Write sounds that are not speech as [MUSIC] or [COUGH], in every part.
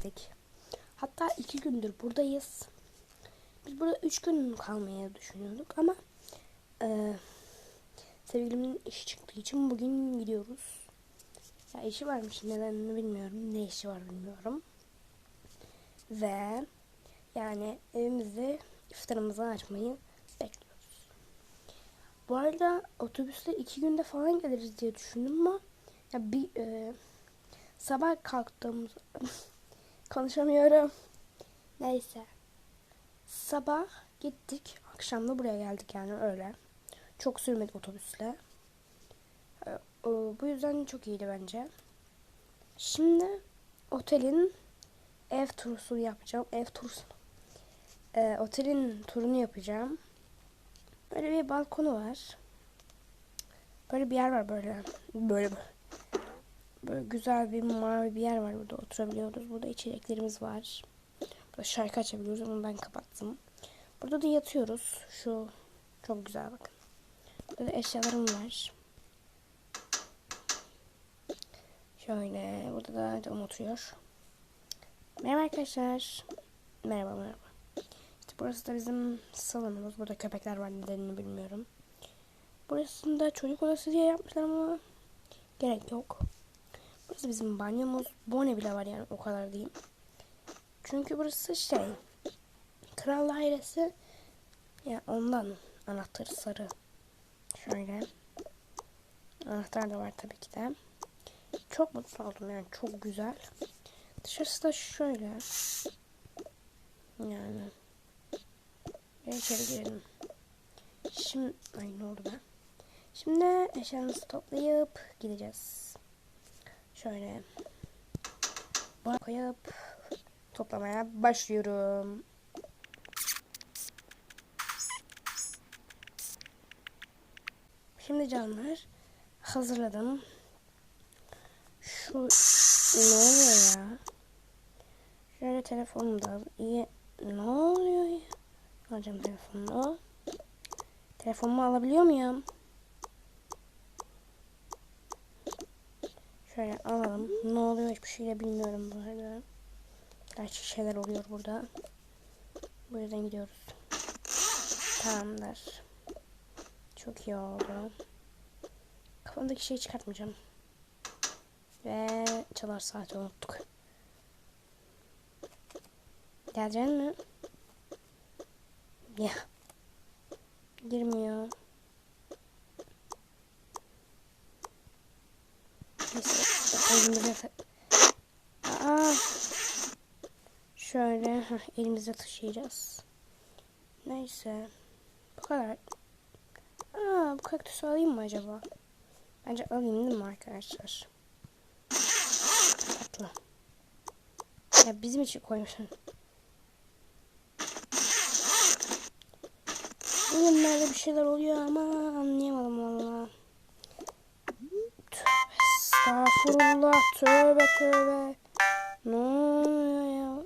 geldik. Hatta iki gündür buradayız. Biz burada üç gün kalmaya düşünüyorduk ama e, sevgilimin işi çıktığı için bugün gidiyoruz. Ya işi varmış nedenini bilmiyorum. Ne işi var bilmiyorum. Ve yani evimizde iftarımızı açmayı bekliyoruz. Bu arada otobüsle iki günde falan geliriz diye düşündüm ama ya bir e, sabah kalktığımız [LAUGHS] konuşamıyorum. Neyse. Sabah gittik. Akşam da buraya geldik yani öyle. Çok sürmedi otobüsle. E, o- bu yüzden çok iyiydi bence. Şimdi otelin ev turusunu yapacağım. Ev turusunu. E, otelin turunu yapacağım. Böyle bir balkonu var. Böyle bir yer var böyle. Böyle Böyle güzel bir mavi bir yer var burada oturabiliyoruz. Burada içeceklerimiz var. Burada şarkı açabiliyoruz ama ben kapattım. Burada da yatıyoruz. Şu çok güzel bakın. Burada da eşyalarım var. Şöyle burada da adam oturuyor. Merhaba arkadaşlar. Merhaba merhaba. İşte burası da bizim salonumuz. Burada köpekler var nedenini bilmiyorum. Burasında çocuk odası diye yapmışlar ama gerek yok. Burası bizim banyomuz. Bone bile var yani o kadar diyeyim. Çünkü burası şey kral dairesi ya ondan anahtarı sarı. Şöyle. Anahtar da var tabii ki de. Çok mutlu oldum yani çok güzel. Dışarısı da şöyle. Yani. Ve içeri girelim. Şimdi ay ne oldu be? Şimdi eşyalarımızı toplayıp gideceğiz. Şöyle bana koyup toplamaya başlıyorum. Şimdi canlar hazırladım. Şu ne oluyor ya? Şöyle telefonumda iyi ne oluyor ya? Alacağım telefonumu. Telefonumu alabiliyor muyum? Şöyle alalım. Ne oluyor hiçbir şey de bilmiyorum bu arada. Gerçi şeyler oluyor burada. Bu yüzden gidiyoruz. Tamamdır. Çok iyi oldu. Kafamdaki şeyi çıkartmayacağım. Ve çalar saati unuttuk. Geleceksin mi? Ya. Girmiyor. Neyse. Elimize Aa. Şöyle heh, elimize taşıyacağız. Neyse. Bu kadar. Aa, bu kaktüsü alayım mı acaba? Bence alayım değil mi arkadaşlar? Tatlı. Ya bizim için koymuşum. Bugünlerde bir şeyler oluyor ama anlayamadım valla. Estağfurullah. Tövbe tövbe. Ne oluyor ya?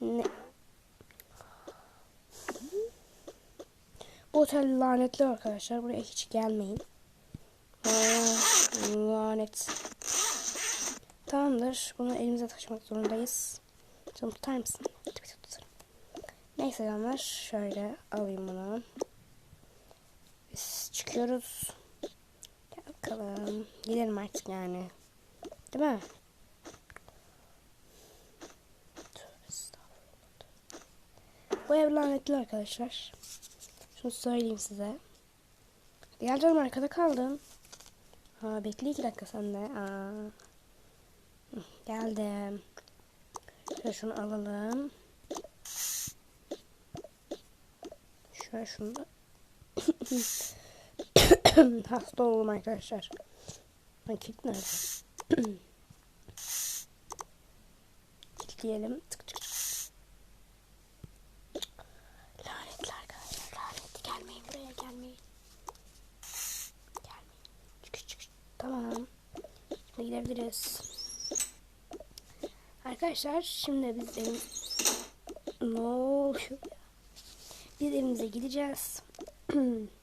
Ne? Bu otel lanetli arkadaşlar. Buraya hiç gelmeyin. Aa, lanet. Tamamdır. Bunu elimize taşımak zorundayız. Canım tutar mısın? Tabii tutarım. Neyse canlar. Şöyle alayım bunu. Biz çıkıyoruz. Bakalım. Gidelim artık yani. Değil mi? Bu ev lanetli arkadaşlar. Şunu söyleyeyim size. Gel canım arkada kaldın. Ha bekle iki dakika sen de. Aa. Geldim. Şöyle şunu alalım. Şöyle şunu da. [LAUGHS] [LAUGHS] Hasta oldum arkadaşlar. Ben kilit nerede? [CLEARS THROAT] Kilitleyelim. Tık tık tık. Lanetli arkadaşlar. Lanetli. Gelmeyin buraya gelmeyin. Gelmeyin. Çıkış çıkış. Tamam. Şimdi gidebiliriz. Arkadaşlar şimdi biz evim... Ne oluyor? Biz evimize gideceğiz. [CLEARS THROAT]